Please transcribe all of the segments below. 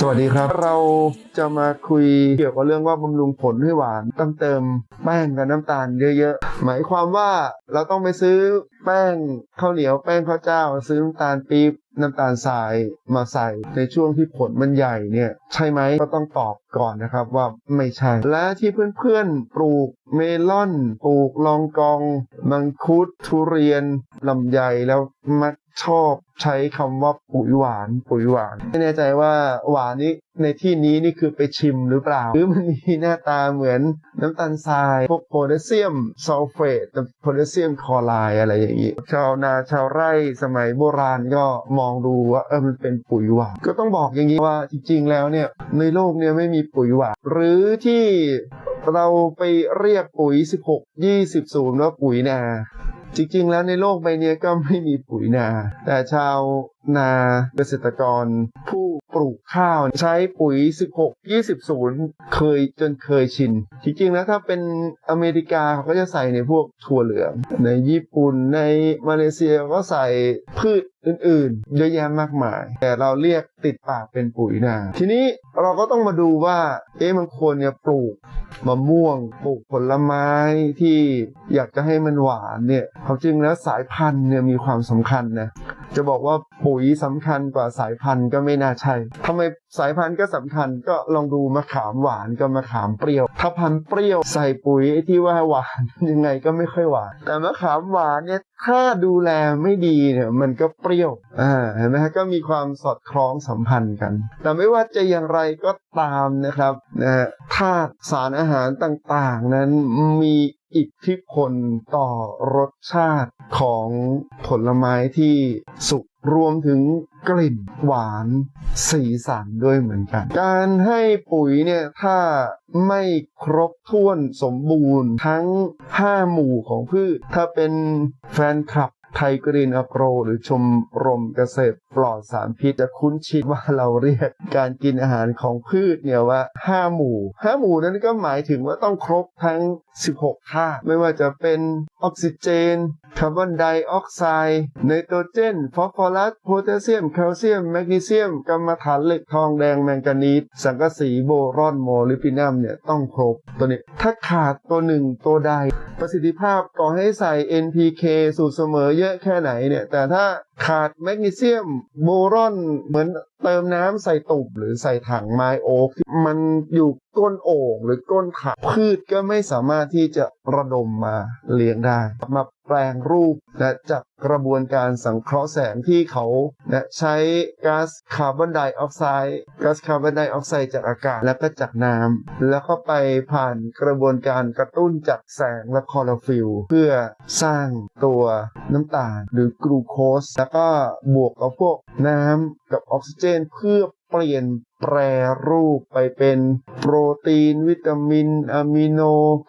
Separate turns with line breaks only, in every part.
สวัสดีครับ เราจะมาคุยเกี่ยวกับเรื่องว่าบำรุงผลให้หวานต้องเติมแป้งกับน้ำตาลเยอะๆ หมายความว่าเราต้องไปซื้อแป้งข้าวเหนียวแป้งข้าวเจ้า ซื้อน้ำตาลปี๊บ น้ำตาลทรายมาใส่ในช่วงที่ผลมันใหญ่เนี่ยใช่ไหมก็ต้องตอบก่อนนะครับว่าไม่ใช่ และที่เพื่อนๆปลูกเมลอน ปลูกลองกอง มังคุดทุเรียนลำไยแล้วมัก ชอบใช้คำว่าปุ๋ยหวาน ปุ๋ยหวาน ไม่แน่ใจว่าหวานนี้ในที่นี้นี่คือไปชิมหรือเปล่า หรือมันมีหน้าตาเหมือนน้ำตาลทราย พวกโพแทสเซียมซัลเฟตโพแทสเซียมคลอไรด์อะไรอย่างนี้ ชาวนาชาวไร่สมัยโบราณก็มองดูว่าเออมันเป็นปุ๋ยหวาน ก็ต้องบอกอย่างนี้ว่าจริง ๆ แล้วเนี่ยในโลกเนี่ยไม่มีปุ๋ยหวาน หรือที่เราไปเรียกปุ๋ย 16 20ศูนย์ว่าปุ๋ยนา จริงๆ แล้วในโลกใบนี้ก็ไม่มีปุ๋ยนา แต่ชาว นาเกษตรกร ผู้ปลูกข้าวใช้ปุ๋ย 16 20ศูนย์เคยจนเคยชิน จริงๆแล้วถ้าเป็นอเมริกาเขาก็จะใส่ในพวกถั่วเหลือง ในญี่ปุ่นในมาเลเซียก็ใส่พืชอื่นๆ เยอะแยะมากมาย แต่เราเรียกติดปากเป็นปุ๋ยนาทีนี้เราก็ต้องมาดูว่าเอ๊ะบางคนเนี่ยปลูกมะม่วงปลูกผลไม้ที่อยากจะให้มันหวานเนี่ยความจริงแล้วสายพันธุ์เนี่ยมีความสำคัญนะ จะบอกว่าปุ๋ยสำคัญกว่าสายพันธุ์ก็ไม่น่าใช่ทำไมสายพันธุ์ก็สำคัญก็ลองดูมะขามหวานกับมะขามเปรี้ยว ถ้าพันธุ์เปรี้ยวใส่ปุ๋ยที่ว่าหวานยังไงก็ไม่ค่อยหวาน แต่มะขามหวานเนี่ยถ้าดูแลไม่ดีเนี่ยมันก็เปรี้ยวอ่าเห็นไหมฮะก็มีความสอดคล้องสัมพันธ์กัน แต่ไม่ว่าจะอย่างไรก็ตามนะครับนะฮะธาตุสารอาหารต่างๆ นั้นมี อิทธิพลต่อรสชาติของผลไม้ที่สุกรวมถึงกลิ่นหวานสีสันด้วยเหมือนกัน การให้ปุ๋ยเนี่ยถ้าไม่ครบถ้วนสมบูรณ์ทั้ง 5 หมู่ของพืช ถ้าเป็นแฟนคลับ ไทยกรีนอโกรหรือชมรมเกษตรปลอดสารพิษจะคุ้นชินว่าเราเรียกการกินอาหารของพืชเนี่ยว่าห้าหมู่ห้าหมู่นั้นก็หมายถึงว่าต้องครบทั้ง 16ธาตุไม่ว่าจะเป็นออกซิเจน คาร์บอนไดออกไซด์ไนโตรเจน ฟอสฟอรัส โพแทสเซียม แคลเซียม แมกนีเซียมกัมมันถันเหล็กทองแดงแมงกานีสสังกะสีโบรอนโมลิบดินัมเนี่ยต้องครบตัวนี้ ถ้าขาดตัวหนึ่งตัวใด ประสิทธิภาพต่อให้ใส่ NPK สูตรเสมอเยอะแค่ไหนเนี่ย แต่ถ้า ขาดแมกนีเซียมโบรอนเหมือนเติมน้ำใส่ตุ่มหรือใส่ถังไม้โอ๊กมันอยู่ก้นโอ่งหรือก้นถังพืชก็ไม่สามารถที่จะระดมมาเลี้ยงได้ มาแปลงรูปและจากระบวนการสังเคราะห์แสงที่เขานะใช้ก๊าซคาร์บอนไดออกไซด์ก๊าซคาร์บอนไดออกไซด์จากอากาศแล้วก็จากน้ำแล้วก็ไปผ่านกระบวนการกระตุ้นจากแสงและคลอโรฟิลเพื่อสร้างตัวน้ำตาลหรือกลูโคสแล้วก็บวกกับพวกน้ำกับออกซิเจนเพื่อเปลี่ยน แปรรูปไปเป็นโปรตีน วิตามิน อะมิโน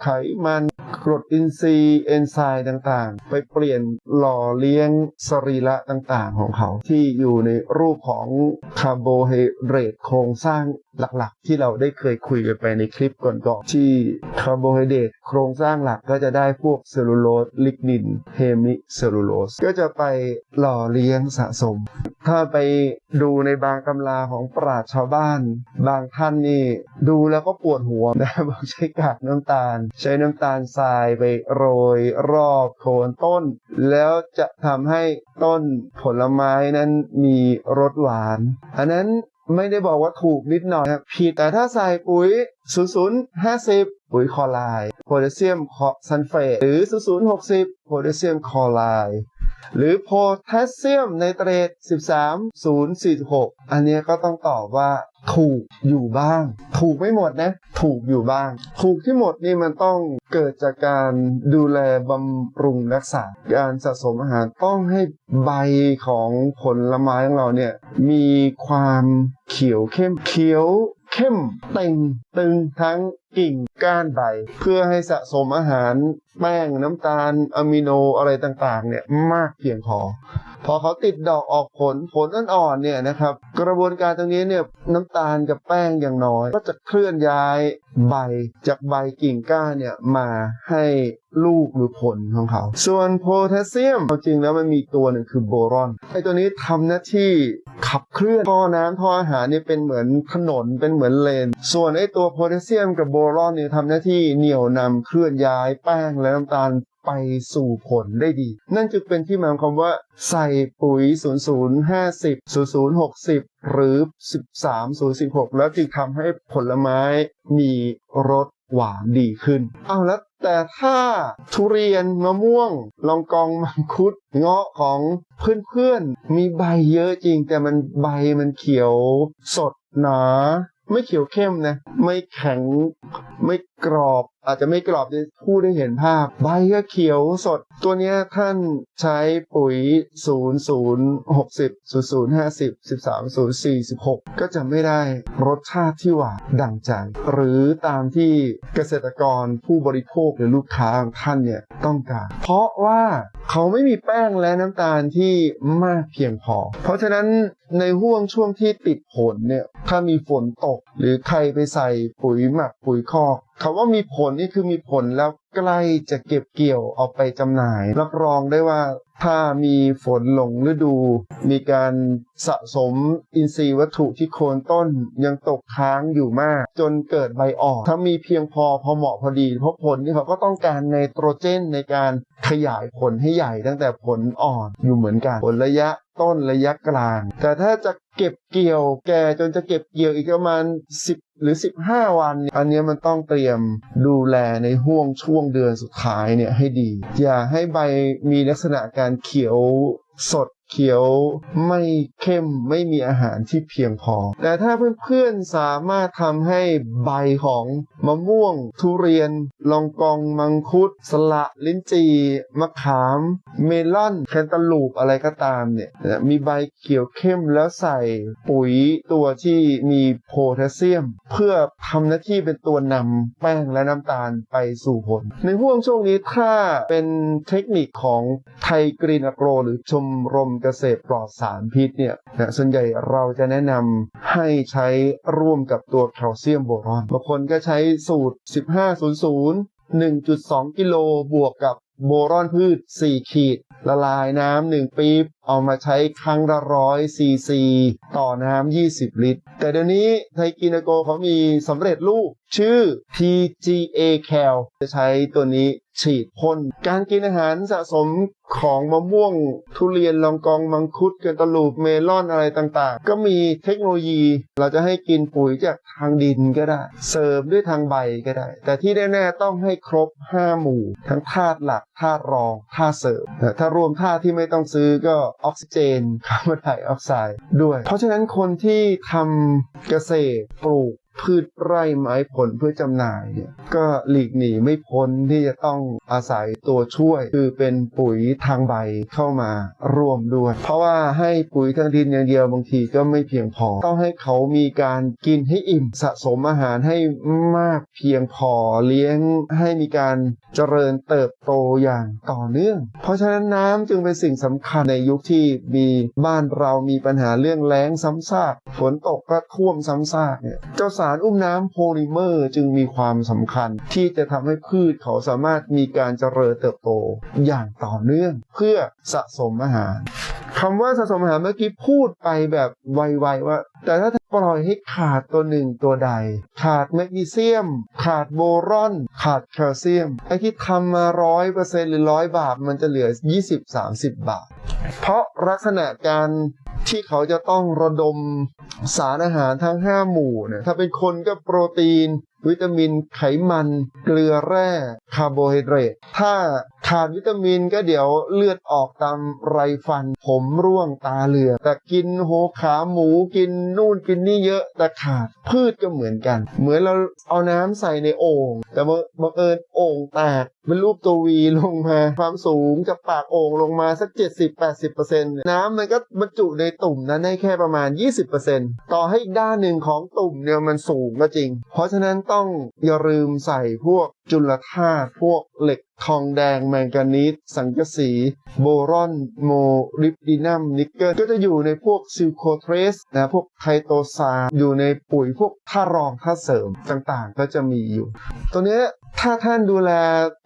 ไขมันกรดอินทรีย์เอนไซม์ต่างๆ ไปเปลี่ยนหล่อเลี้ยงสรีระต่างๆ ของเขา ที่อยู่ในรูปของคาร์โบไฮเดรตโครงสร้างหลักๆ ที่เราได้เคยคุยกันไปในคลิปก่อนๆที่คาร์โบไฮเดรตโครงสร้างหลักก็จะได้พวกเซลลูโลสลิกนินเฮมิเซลลูโลสก็จะไปหล่อเลี้ยงสะสม ถ้าไปดูในบางตำราของปราชญ์ชาวบ้านบางท่านนี่ดูแล้วก็ปวดหัวนะบอกใช้กากน้ำตาล ใช้น้ำตาลทรายไปโรยรอบโคนต้น แล้วจะทำให้ต้นผลไม้นั้นมีรสหวาน อันนั้นไม่ได้บอกว่าถูกนิดหน่อยนะผิดแต่ถ้าใส่ปุ๋ย 0050 ปุ๋ยคอไรด์โพแทสเซียมซัลเฟตหรือ 0060 โพแทสเซียมคอไรด์ หรือโพแทสเซียมไนเตรต 13046 อันนี้ก็ต้องตอบว่า ถูกอยู่บ้าง ถูกไม่หมดนะ ถูกอยู่บ้าง ถูกที่หมดนี่มันต้องเกิดจากการดูแลบำรุงรักษา การสะสมอาหารต้องให้ใบของผลไม้ของเราเนี่ย มีความเขียวเข้มเขียวเข้มเต่งตึงทั้ง กิ่งก้านใบ เพื่อให้สะสมอาหารแป้งน้ำตาลอะมิโนอะไรต่างๆเนี่ยมากเพียงพอพอเขาติดดอกออกผลผลอ่อนๆเนี่ยนะครับ กระบวนการตรงนี้เนี่ยน้ำตาลกับแป้งอย่างน้อย ก็จะเคลื่อนย้ายใบจากใบกิ่งก้านเนี่ยมาให้ลูกหรือผลของเขา ส่วนโพแทสเซียมจริงแล้วมันมีตัวหนึ่งคือโบรอนไอตัวนี้ทำหน้าที่ขับเคลื่อนท่อน้ำท่ออาหารเนี่ยเป็นเหมือนถนนเป็นเหมือนเลน ส่วนไอตัวโพแทสเซียมกับโบรอนเนี่ยทำหน้าที่เหนี่ยวนำเคลื่อนย้ายแป้งและน้ำตาลไปสู่ผลได้ดี นั่นจึงเป็นที่มาของคำว่า ใส่ปุ๋ย 0050 0060 หรือ 13016 แล้วจึงทำให้ผลไม้มีรสหวานดีขึ้น เอาแล้วแต่ถ้าทุเรียนมะม่วง ลองกองมังคุดเงาะของเพื่อนๆ มีใบเยอะจริง แต่มันใบมันเขียวสดหนา ไม่เขียวเข้มนะ ไม่แข็ง ไม่กรอบ อาจจะไม่กรอบจะพูดได้เห็นภาพ ใบก็เขียวสด ตัวนี้ท่านใช้ปุ๋ย 0 0 60 0 0 50 13 0 46 ก็จะไม่ได้รสชาติที่หวานดังใจ หรือตามที่เกษตรกรผู้บริโภคหรือลูกค้าของท่านเนี่ยต้องการ เพราะว่า เขาไม่มีแป้งและน้ำตาลที่มากเพียงพอ เพราะฉะนั้นในห่วงช่วงที่ติดผลเนี่ยถ้ามีฝนตก หรือใครไปใส่ปุ๋ยหมักปุ๋ยคอก คำว่ามีผลนี่คือมีผลแล้วใกล้จะเก็บเกี่ยวเอาไปจำหน่าย รับรองได้ว่าถ้ามีฝนหลงฤดู มีการสะสมอินทรีย์วัตถุที่โคนต้นยังตกค้างอยู่มาก จนเกิดใบอ่อนถ้ามีเพียงพอพอเหมาะพอดี เพราะผลนี่เขาก็ต้องการไนโตรเจนในการขยายผลให้ใหญ่ตั้งแต่ผลอ่อนอยู่เหมือนกันผลระยะ ต้นระยะกลาง แต่ถ้าจะเก็บเกี่ยวแก่จนจะเก็บเกี่ยวอีกประมาณ 10 หรือ 15 วัน อันเนี้ยมันต้องเตรียมดูแลในห่วงช่วงเดือนสุดท้ายเนี่ยให้ดี อย่าให้ใบมีลักษณะการเขียวสด เขียวไม่เข้มไม่มีอาหารที่เพียงพอ แต่ถ้าเพื่อนๆสามารถทำให้ใบของมะม่วง ทุเรียน ลองกองมังคุด สละลิ้นจี่มะขาม เมลอนแคนตาลูปอะไรก็ตามเนี่ยมีใบเขียวเข้มแล้วใส่ปุ๋ยตัวที่มีโพแทสเซียม เพื่อทำหน้าที่เป็นตัวนำแป้งและน้ำตาลไปสู่ผล ในห่วงช่วงนี้ถ้าเป็นเทคนิคของไทยกรีนอโกรหรือชมรมเกษตรปลอดสารพิษเนี่ยนะส่วนใหญ่เราจะแนะนำให้ใช้ร่วมกับตัวแคลเซียมโบรอนบางคนก็ใช้สูตร 1500 1.2 กิโลบวกกับโบรอนพืช 4 ขีด ละลายน้ำหนึ่งปี๊บ เอามาใช้ครั้งละร้อยซีซีต่อน้ำ 20 ลิตร แต่เดี๋ยวนี้ไทกินโกเขามีสำเร็จรูปชื่อ TGA Cal จะใช้ตัวนี้ฉีดพ่น การกินอาหารสะสมของมะม่วง ทุเรียนลองกองมังคุดกันตลูปเมลอนอะไรต่างๆ ก็มีเทคโนโลยีเราจะให้กินปุ๋ยจากทางดินก็ได้ เสริมด้วยทางใบก็ได้ แต่ที่แน่ๆต้องให้ครบ 5 หมู่ ทั้งธาตุหลักธาตุรองธาตุเสริม ถ้ารวมธาตุที่ไม่ต้องซื้อก็ออกซิเจนคาร์บอนไดออกไซด์ด้วย เพราะฉะนั้นคนที่ทำเกษตรปลูก พืชไร่ไม้ผลเพื่อจำหน่ายเนี่ยก็หลีกหนีไม่พ้นที่จะต้องอาศัยตัวช่วย คือเป็นปุ๋ยทางใบเข้ามาร่วมด้วย เพราะว่าให้ปุ๋ยทางดินอย่างเดียวบางทีก็ไม่เพียงพอ ต้องให้เขามีการกินให้อิ่มสะสมอาหารให้มากเพียงพอเลี้ยงให้มีการเจริญเติบโตอย่างต่อเนื่อง เพราะฉะนั้นน้ำจึงเป็นสิ่งสำคัญในยุคที่มีบ้านเรามีปัญหาเรื่องแล้งซ้ำซากฝนตกก็ท่วมซ้ำซากเนี่ยเจ้าสาารอุ้มน้ำโพลิเมอร์จึงมีความสำคัญ ที่จะทำให้พืชเขาสามารถมีการเจริญเติบโตอย่างต่อเนื่อง เพื่อสะสมอาหารคำว่าสะสมอาหารเมื่อกี้พูดไปแบบไวๆว่า แต่ถ้าปล่อยให้ขาดตัวหนึ่งตัวใด ขาดแมกนีเซียม ขาดโบรอน ขาดแคลเซียม ไอ้ที่ทำมาร้อยเปอร์เซ็นต์หรือร้อยบาทมันจะเหลือ 20-30 บาท เพราะลักษณะการ ที่เขาจะต้องระดมสารอาหารทั้ง 5 หมู่เนี่ยถ้าเป็นคนก็โปรตีน วิตามินไขมัน เกลือแร่คาร์โบไฮเดรตถ้าขาดวิตามินก็เดี๋ยวเลือดออกตามไรฟัน ผมร่วงตาเหลือกแต่กินโหขาหมูกินนู่นกินนี่เยอะแต่ขาด พืชก็เหมือนกัน เหมือนเราเอาน้ำใส่ในโอ่งแต่บังเอิญโอ่งแตกเป็นรูปตัววีลงมา ความสูงจากปากโอ่งลงมาสัก 70-80%น้ำมันก็บรรจุในตุ่มนั้นได้แค่ประมาณ 20%ต่อให้อีกด้านหนึ่งของตุ่มเนี่ยมันสูงก็จริง เพราะฉะนั้นต้องอย่าลืมใส่พวกจุลธาตุพวกเหล็ก ทองแดงแมงกานีสสังกะสี โบรอน โมริบดินัมนิกเกิลก็จะอยู่ในพวกซิลโคเทรสนะพวกไคโตซาอยู่ในปุ๋ยพวกท่ารองท่าเสริมต่างๆ ก็จะมีอยู่ ตัวนี้ถ้าท่านดูแล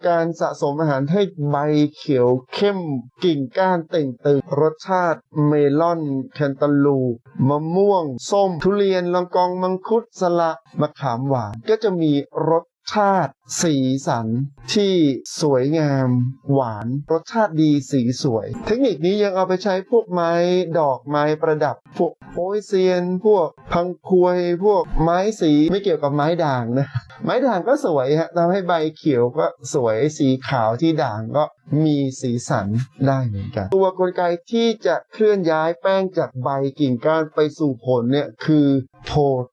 การสะสมอาหารให้ใบเขียวเข้มกิ่งก้านเต่งตึงรสชาติเมลอน แคนตาลูมะม่วง ส้ม ทุเรียนลองกองมังคุดสละมะขามหวานก็จะมีรส ชาติ สีสัน ที่สวยงาม หวาน รสชาติดีสีสวย เทคนิคนี้ยังเอาไปใช้พวกไม้ดอกไม้ประดับ พวกโปยเซียน พวกพังพวย พวกไม้สีไม่เกี่ยวกับไม้ด่างนะ ไม้ด่างก็สวยฮะทำให้ใบเขียวก็สวยสีขาวที่ด่างก็มีสีสันได้เหมือนกัน ตัวกลไกที่จะเคลื่อนย้ายแป้งจากใบกิ่งก้านไปสู่ผลเนี่ยคือโพ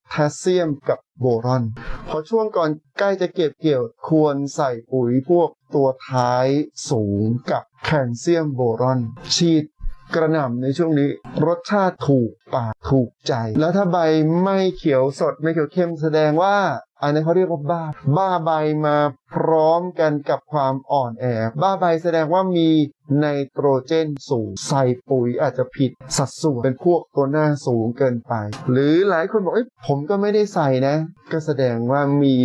แทสเซียมกับ โบรอน พอช่วงก่อนใกล้จะเก็บเกี่ยวควรใส่ปุ๋ยพวกตัวท้ายสูงกับแคลเซียมโบรอน ฉีด กระหน่ำในช่วงนี้ รสชาติถูกปากถูกใจ แล้วถ้าใบไม่เขียวสดไม่เขียวเข้มแสดงว่า อันนี้เขาเรียกว่าบ้า บ้าใบมาพร้อมกันกับความอ่อนแอ บ้าใบแสดงว่ามีไนโตรเจนสูง ใส่ปุ๋ยอาจจะผิดสัดส่วนเป็นพวกตัวหน้าสูงเกินไป หรือหลายคนบอกเอ้ยผมก็ไม่ได้ใส่นะ ก็แสดงว่ามี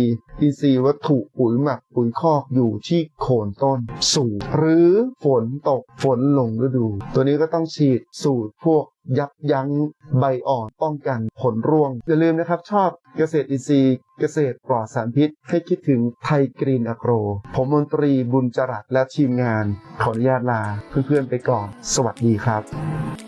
อินทรีย์วัตถุปุ๋ยหมักปุ๋ยคอกอยู่ที่โคนต้น สูงหรือฝนตกฝนลงฤดู ตัวนี้ก็ต้องฉีดสูตรพวกยับยั้งใบอ่อนป้องกันผลร่วง อย่าลืมนะครับชอบเกษตรอินทรีย์ เกษตรปลอดสารพิษ ให้คิดถึงไทยกรีนอโกร ผมมนตรีบุญจรัสและทีมงาน ขออนุญาตลาเพื่อนๆไปก่อน สวัสดีครับ